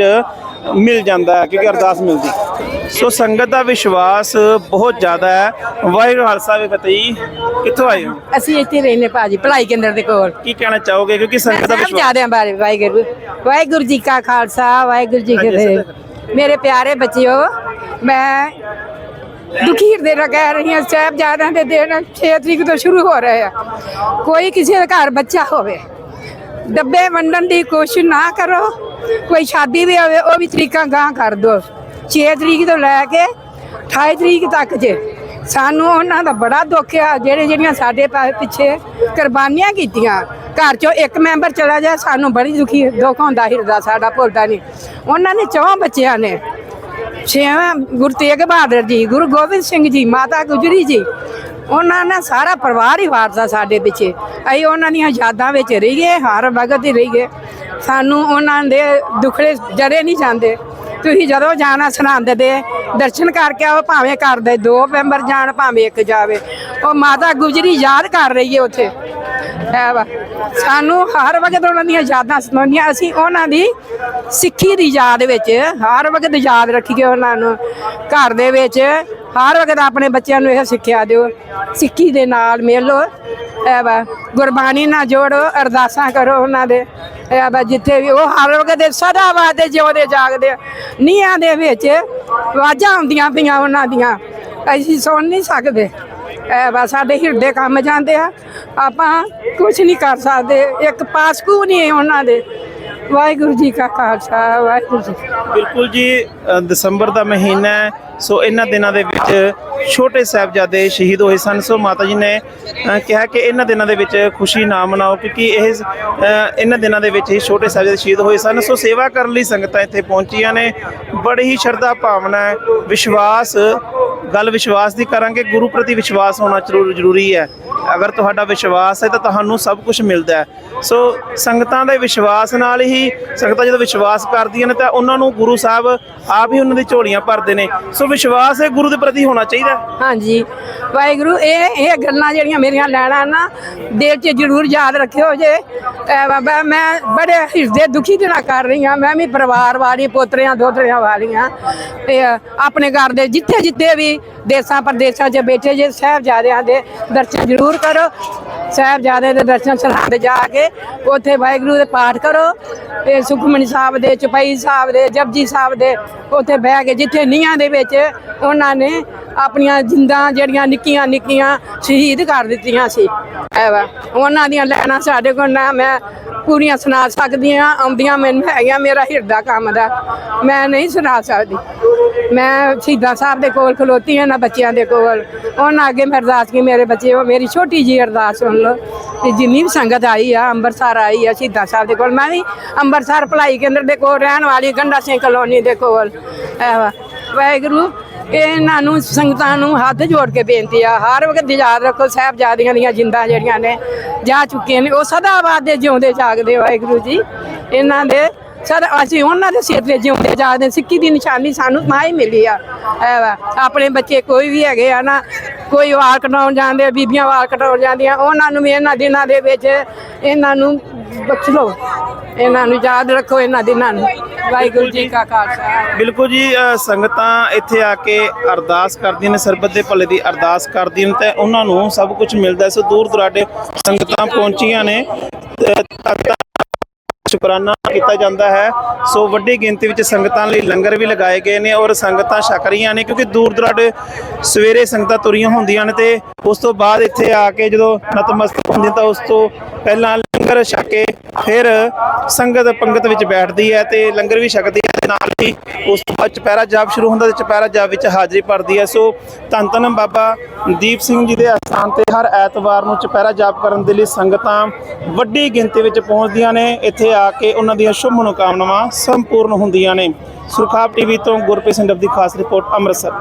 ਮਿਲ ਜਾਂਦਾ ਕਿਉਂਕਿ ਅਰਦਾਸ ਮਿਲਦੀ। ਸੋ ਸੰਗਤ ਦਾ ਵਿਸ਼ਵਾਸ ਬਹੁਤ ਜ਼ਿਆਦਾ ਹੈ। ਵਾਹਿਗੁਰੂ ਖਾਲਸਾ ਵੇ ਫਤਿਹ ਜੀ। ਕਿੱਥੋਂ ਆਏ ਹੋ? ਅਸੀਂ ਇੱਥੇ ਰਹਿੰਦੇ ਭਾਜੀ ਭਲਾਈ ਕੇਂਦਰ ਦੇ ਕੋਲ। ਕੀ ਕਹਿਣਾ ਚਾਹੋਗੇ? ਕਿਉਂਕਿ ਸੰਗਤ ਦਾ ਵਿਸ਼ਵਾਸ ਜਾਦਿਆਂ ਬਾਰੇ ਵਾਹਿਗੁਰੂ। ਵਾਹਿਗੁਰੂ ਜੀ ਕਾ ਖਾਲਸਾ ਵਾਹਿਗੁਰੂ ਜੀ ਕੀ ਫਤਿਹ। ਮੇਰੇ ਪਿਆਰੇ ਬੱਚਿਓ ਮੈਂ ਦੁਖੀਰ ਦੇ ਕਹਿ ਰਹੀ ਹਾਂ ਸਾਹਿਬਜ਼ਾਦਿਆਂ ਦੇ ਦਿਨ 6 ਤਰੀਕ ਤੋਂ ਸ਼ੁਰੂ ਹੋ ਰਹੇ ਆ। ਕੋਈ ਕਿਸੇ ਦੇ ਘਰ ਬੱਚਾ ਹੋਵੇ ਡੱਬੇ ਵੰਡਣ ਦੀ ਕੋਸ਼ਿਸ਼ ਨਾ ਕਰੋ। ਕੋਈ ਸ਼ਾਦੀ ਵੀ ਹੋਵੇ ਉਹ ਵੀ ਤਰੀਕਾਂ ਗਾਂ ਕਰ ਦੋ 6 ਤਰੀਕ ਤੋਂ ਲੈ ਕੇ 28 ਤਰੀਕ ਤੱਕ ਜੇ। ਸਾਨੂੰ ਉਹਨਾਂ ਦਾ ਬੜਾ ਦੁੱਖ ਆ, ਜਿਹੜੇ ਜਿਹੜੀਆਂ ਸਾਡੇ ਪਿੱਛੇ ਕੁਰਬਾਨੀਆਂ ਕੀਤੀਆਂ। ਘਰ ਚੋਂ ਇੱਕ ਮੈਂਬਰ ਚਲਾ ਜਾ ਸਾਨੂੰ ਬੜੀ ਦੁਖੀ, ਦੁੱਖ ਹੁੰਦਾ ਹਿਰਦਾ ਸਾਡਾ ਭੁੱਲਦਾ ਨਹੀਂ ਉਹਨਾਂ ਨੇ ਚੌਂ ਬੱਚਿਆਂ ਨੇ, ਛੇਵਾਂ ਗੁਰੂ ਤੇਗ ਬਹਾਦਰ ਜੀ, ਗੁਰੂ ਗੋਬਿੰਦ ਸਿੰਘ ਜੀ, ਮਾਤਾ ਗੁਜਰੀ ਜੀ, ਉਹਨਾਂ ਨੇ ਸਾਰਾ ਪਰਿਵਾਰ ਹੀ ਵਾਰਦਾ ਸਾਡੇ ਪਿੱਛੇ। ਅਸੀਂ ਉਹਨਾਂ ਦੀਆਂ ਯਾਦਾਂ ਵਿੱਚ ਰਹੀਏ, ਹਰ ਵਕਤ ਹੀ ਰਹੀਏ। ਸਾਨੂੰ ਉਹਨਾਂ ਦੇ ਦੁਖੜੇ ਜਰੇ ਨਹੀਂ ਜਾਂਦੇ। ਤੁਸੀਂ ਜਦੋਂ ਜਾਣਾ ਸਰਹੰਦ ਦੇ, ਦਰਸ਼ਨ ਕਰਕੇ ਆਓ, ਭਾਵੇਂ ਘਰ ਦੇ ਦੋ ਮੈਂਬਰ ਜਾਣ, ਭਾਵੇਂ ਇੱਕ ਜਾਵੇ। ਉਹ ਮਾਤਾ ਗੁਜਰੀ ਯਾਦ ਕਰ ਰਹੀ ਹੈ ਉੱਥੇ। ਹੈ ਵਾ। ਸਾਨੂੰ ਹਰ ਵਕਤ ਉਹਨਾਂ ਦੀਆਂ ਯਾਦਾਂ ਸੁਣਾਉਂਦੀਆਂ। ਅਸੀਂ ਉਹਨਾਂ ਦੀ ਸਿੱਖੀ ਦੀ ਯਾਦ ਵਿੱਚ ਹਰ ਵਕਤ ਯਾਦ ਰੱਖੀਏ ਉਹਨਾਂ ਨੂੰ। ਘਰ ਦੇ ਵਿੱਚ ਹਰ ਵਕਤ ਆਪਣੇ ਬੱਚਿਆਂ ਨੂੰ ਇਹ ਸਿੱਖਿਆ ਦਿਓ। ਸਿੱਖੀ ਦੇ ਨਾਲ ਮਿਲੋ। ਹੈ ਵਾ। ਗੁਰਬਾਣੀ ਨਾਲ ਜੋੜੋ, ਅਰਦਾਸਾਂ ਕਰੋ ਉਹਨਾਂ ਦੇ। ਹੈ ਵਾ ਜਿੱਥੇ ਵੀ ਉਹ ਹਰ ਵਕਤ ਦੇ ਸਦਾ ਵਾਦੇ ਜਿਉਂਦੇ ਜਾਗਦੇ ਨੀਹਾਂ ਦੇ ਵਿੱਚ ਆਵਾਜ਼ਾਂ ਆਉਂਦੀਆਂ ਪਈਆਂ ਉਹਨਾਂ ਦੀਆਂ। ਅਸੀਂ ਸੁਣ ਨਹੀਂ ਸਕਦੇ। ਐ ਵਾ ਸਾਡੇ ਹਿਰਦੇ ਕੰਮ ਜਾਂਦੇ ਆ। ਆਪਾਂ ਕੁਝ ਨਹੀਂ ਕਰ ਸਕਦੇ। ਇੱਕ ਪਾਸਕੂ ਨਹੀਂ ਉਹਨਾਂ ਦੇ। ਵਾਹਿਗੁਰੂ ਜੀ ਕਾ ਖਾਲਸਾ, ਵਾਹਿਗੁਰੂ ਜੀ ਬਿਲਕੁਲ ਜੀ ਦਸੰਬਰ ਦਾ ਮਹੀਨਾ ਹੈ। ਸੋ ਇਹਨਾਂ ਦਿਨਾਂ ਦੇ ਵਿੱਚ ਛੋਟੇ ਸਾਹਿਬਜ਼ਾਦੇ ਸ਼ਹੀਦ ਹੋਏ ਸਨ। ਸੋ ਮਾਤਾ ਜੀ ਨੇ ਕਿਹਾ ਕਿ ਇਹਨਾਂ ਦਿਨਾਂ ਦੇ ਵਿੱਚ ਖੁਸ਼ੀ ਨਾ ਮਨਾਓ, ਕਿਉਂਕਿ ਇਹ ਇਹਨਾਂ ਦਿਨਾਂ ਦੇ ਵਿੱਚ ਹੀ ਛੋਟੇ ਸਾਹਿਬਜ਼ਾਦੇ ਸ਼ਹੀਦ ਹੋਏ ਸਨ। ਸੋ ਸੇਵਾ ਕਰਨ ਲਈ ਸੰਗਤਾਂ ਇੱਥੇ ਪਹੁੰਚੀਆਂ ਨੇ। ਬੜੀ ਹੀ ਸ਼ਰਧਾ ਭਾਵਨਾ ਹੈ। ਵਿਸ਼ਵਾਸ, ਗੱਲ ਵਿਸ਼ਵਾਸ ਦੀ ਕਰਾਂਗੇ, ਗੁਰੂ ਪ੍ਰਤੀ ਵਿਸ਼ਵਾਸ ਹੋਣਾ ਜ਼ਰੂਰ ਜ਼ਰੂਰੀ ਹੈ। ਅਗਰ ਤੁਹਾਡਾ ਵਿਸ਼ਵਾਸ ਹੈ ਤਾਂ ਤੁਹਾਨੂੰ ਸਭ ਕੁਝ ਮਿਲਦਾ ਹੈ। ਸੋ ਸੰਗਤਾਂ ਦੇ ਵਿਸ਼ਵਾਸ ਨਾਲ ਹੀ, ਸੰਗਤਾਂ ਜਦੋਂ ਵਿਸ਼ਵਾਸ ਕਰਦੀਆਂ ਨੇ ਤਾਂ ਉਹਨਾਂ ਨੂੰ ਗੁਰੂ ਸਾਹਿਬ ਆਪ ਹੀ ਉਹਨਾਂ ਦੀ ਝੋਲੀਆਂ ਭਰਦੇ ਨੇ। ਸੋ ਵਿਸ਼ਵਾਸ ਇਹ ਗੁਰੂ ਦੇ ਪ੍ਰਤੀ ਹੋਣਾ ਚਾਹੀਦਾ ਹਾਂਜੀ। ਵਾਹਿਗੁਰੂ, ਇਹ ਇਹ ਗੱਲਾਂ ਜਿਹੜੀਆਂ ਮੇਰੀਆਂ ਲੈਣਾ ਨਾ, ਦਿਲ 'ਚ ਜ਼ਰੂਰ ਯਾਦ ਰੱਖਿਓ ਜੇ। ਬਾਬਾ, ਮੈਂ ਬੜੇ ਹਿਰਦੇ ਦੁਖੀ ਦੇ ਨਾਲ ਕਰ ਰਹੀ ਹਾਂ। ਮੈਂ ਵੀ ਪਰਿਵਾਰ ਵਾਲੀ ਪੋਤਰਿਆਂ, ਦੋਤਰਿਆਂ ਵਾਲੀਆਂ ਤੇ ਆਪਣੇ ਘਰ ਦੇ ਜਿੱਥੇ ਜਿੱਥੇ ਵੀ ਦੇਸਾਂ ਪਰਦੇਸਾਂ 'ਚ ਬੈਠੇ ਜੇ, ਸਾਹਿਬਜ਼ਾਦਿਆਂ ਦੇ ਦਰਸ਼ਨ ਜ਼ਰੂਰ ਕਰੋ। ਸਾਹਿਬਜ਼ਾਦੇ ਦੇ ਦਰਸ਼ਨ ਸਰਹੰਦ ਜਾ ਕੇ ਉੱਥੇ ਵਾਹਿਗੁਰੂ ਦੇ ਪਾਠ ਕਰੋ ਤੇ ਸੁਖਮਨੀ ਸਾਹਿਬ ਦੇ, ਚੁਪਈ ਸਾਹਿਬ ਦੇ, ਜਪਜੀ ਸਾਹਿਬ ਦੇ ਉੱਥੇ ਬਹਿ ਕੇ ਜਿੱਥੇ ਨੀਹਾਂ ਦੇ ਵਿੱਚ ਉਹਨਾਂ ਨੇ ਆਪਣੀਆਂ ਜਿੰਦਾਂ ਜਿਹੜੀਆਂ ਨਿੱਕੀਆਂ ਨਿੱਕੀਆਂ ਸ਼ਹੀਦ ਕਰ ਦਿੱਤੀਆਂ ਸੀ। ਐਵਾ ਉਹਨਾਂ ਦੀਆਂ ਲੈਣਾ ਸਾਡੇ ਕੋਲ ਨਾ ਮੈਂ ਪੂਰੀਆਂ ਸੁਣਾ ਸਕਦੀ ਹਾਂ, ਆਉਂਦੀਆਂ ਮੈਨੂੰ ਹੈਗੀਆਂ ਮੇਰਾ ਹਿਰਦਾ ਕੰਮ ਦਾ। ਮੈਂ ਨਹੀਂ ਸੁਣਾ ਸਕਦੀ। ਮੈਂ ਸ਼ਹੀਦਾਂ ਸਾਹਿਬ ਦੇ ਕੋਲ ਖਲੋਤੀ ਹਾਂ ਨਾ ਬੱਚਿਆਂ ਦੇ ਕੋਲ। ਉਹਨਾਂ ਅੱਗੇ ਮੈਂ ਅਰਦਾਸ ਕੀ ਮੇਰੇ ਬੱਚੇ ਉਹ ਮੇਰੀ ਛੋਟੀ ਜੀ ਅਰਦਾਸ ਸੁਣ ਲਓ ਤੇ ਜਿੰਨੀ ਵੀ ਸੰਗਤ ਆਈ ਆ ਅੰਮ੍ਰਿਤਸਰ ਆਈ ਆ, ਸ਼ਹੀਦਾਂ ਸਾਹਿਬ ਦੇ ਕੋਲ, ਮੈਂ ਵੀ ਅੰਮ੍ਰਿਤਸਰ ਭਲਾਈ ਕੇਂਦਰ ਦੇ ਕੋਲ ਰਹਿਣ ਵਾਲੀ, ਗੰਡਾ ਸਿੰਘ ਕਲੋਨੀ ਦੇ ਕੋਲ। ਵਾਹਿਗੁਰੂ, ਇਹਨਾਂ ਨੂੰ, ਸੰਗਤਾਂ ਨੂੰ ਹੱਥ ਜੋੜ ਕੇ ਬੇਨਤੀ ਆ, ਹਰ ਵਕਤ ਯਾਦ ਰੱਖੋ, ਸਾਹਿਬਜ਼ਾਦੀਆਂ ਦੀਆਂ ਜਿੰਦਾਂ ਜਿਹੜੀਆਂ ਨੇ ਜਾ ਚੁੱਕੀਆਂ ਨੇ, ਉਹ ਸਦਾ ਆਬਾਦ ਦੇ ਜਿਉਂਦੇ ਜਾਗਦੇ ਵਾਹਿਗੁਰੂ ਜੀ। ਇਹਨਾਂ ਦੇ ਸਰ ਅਸੀਂ ਉਹਨਾਂ ਦੇ ਸਿਰ ਤੇ ਜਿਉਂਦੇ ਜਾਗਦੇ ਸਿੱਕੀ ਦੀ ਨਿਸ਼ਾਨੀ ਸਾਨੂੰ ਤਾਂ ਹੀ ਮਿਲੀ ਆ। ਐ ਵਾ। ਆਪਣੇ ਬੱਚੇ ਕੋਈ ਵੀ ਹੈਗੇ ਆ ਨਾ ਕੋਈ ਵਾਲ ਕਟਾਉਣ ਜਾਂਦੇ ਬੀਬੀਆਂ ਵਾਲ ਕਟਾਉਣ ਜਾਂਦੀਆਂ ਉਹਨਾਂ ਨੂੰ ਵੀ ਇਹਨਾਂ ਦਿਨਾਂ ਦੇ ਵਿੱਚ ਇਹਨਾਂ ਨੂੰ ਬਖਸ਼ ਲਓ ਇਹਨਾਂ ਨੂੰ ਯਾਦ ਰੱਖੋ ਇਹਨਾਂ ਦਿਨਾਂ ਨੂੰ ਵਾਹਿਗੁਰੂ ਜੀ ਕਾ ਖਾਲਸਾ ਬਿਲਕੁਲ ਜੀ ਅ, ਸੰਗਤਾਂ ਇੱਥੇ ਆ ਕੇ ਅਰਦਾਸ ਕਰਦੀਆਂ ਨੇ ਸਰਬਤ ਦੇ ਭਲੇ ਦੀ ਅਰਦਾਸ ਕਰਦੀਆਂ ਨੇ ਤੇ ਉਹਨਾਂ ਨੂੰ ਸਭ ਕੁਝ ਮਿਲਦਾ ਹੈ। ਸੋ ਦੂਰ ਦੁਰਾਡੇ ਸੰਗਤਾਂ ਪਹੁੰਚੀਆਂ ਨੇ ਤੇ ਤਖਤਾਂ ਸ਼ੁਕਰਾਨਾ ਕੀਤਾ ਜਾਂਦਾ ਹੈ। ਸੋ ਵੱਡੀ ਗਿਣਤੀ ਵਿੱਚ ਸੰਗਤਾਂ ਲਈ ਲੰਗਰ ਵੀ ਲਗਾਏ ਗਏ ਨੇ ਔਰ ਸੰਗਤਾਂ ਛਕ ਰਹੀਆਂ ਨੇ ਕਿਉਂਕਿ ਦੂਰ ਦੁਰਾਡੇ ਸਵੇਰੇ ਸੰਗਤਾਂ ਤੁਰੀਆਂ ਹੁੰਦੀਆਂ ਨੇ ਤੇ ਉਸ ਤੋਂ ਬਾਅਦ ਇੱਥੇ ਆ ਕੇ ਜਦੋਂ ਨਤਮਸਤਕ ਹੁੰਦੀਆਂ ਤਾਂ ਉਸ ਤੋਂ ਪਹਿਲਾਂ ਲੰਗਰ ਛਕ ਕੇ ਫਿਰ ਸੰਗਤ ਪੰਗਤ ਵਿੱਚ ਬੈਠਦੀ ਹੈ ਤੇ ਲੰਗਰ ਵੀ ਛਕਦੀ ਹੈ ਤੇ ਨਾਲ ਹੀ ਉਸ ਤੋਂ ਬਾਅਦ ਚਪੈਰਾ ਜਾਪ ਸ਼ੁਰੂ ਹੁੰਦਾ ਤੇ ਚਪੈਰਾ ਜਾਪ ਵਿੱਚ ਹਾਜ਼ਰੀ ਭਰਦੀ ਹੈ। ਸੋ ਧੰਨ ਧੰਨ ਬਾਬਾ ਦੀਪ ਸਿੰਘ ਜੀ ਦੇ ਅਸਥਾਨ ਤੇ ਹਰ ਐਤਵਾਰ ਨੂੰ ਚਪੈਰਾ ਜਾਪ ਕਰਨ ਦੇ ਲਈ ਸੰਗਤਾਂ ਵੱਡੀ ਗਿਣਤੀ ਵਿੱਚ ਪਹੁੰਚਦੀਆਂ ਨੇ। ਇੱਥੇ ਆ ਕੇ ਉਹਨਾਂ ਦੀਆਂ ਸ਼ੁਭ ਮਨੋਕਾਮਨਾਵਾਂ ਸੰਪੂਰਨ ਹੁੰਦੀਆਂ ਨੇ। ਸੁਰਖਾਬ ਟੀਵੀ ਤੋਂ ਗੁਰਪ੍ਰੀਤ ਸਿੰਘ ਦੀ ਖਾਸ ਰਿਪੋਰਟ ਅੰਮ੍ਰਿਤਸਰ।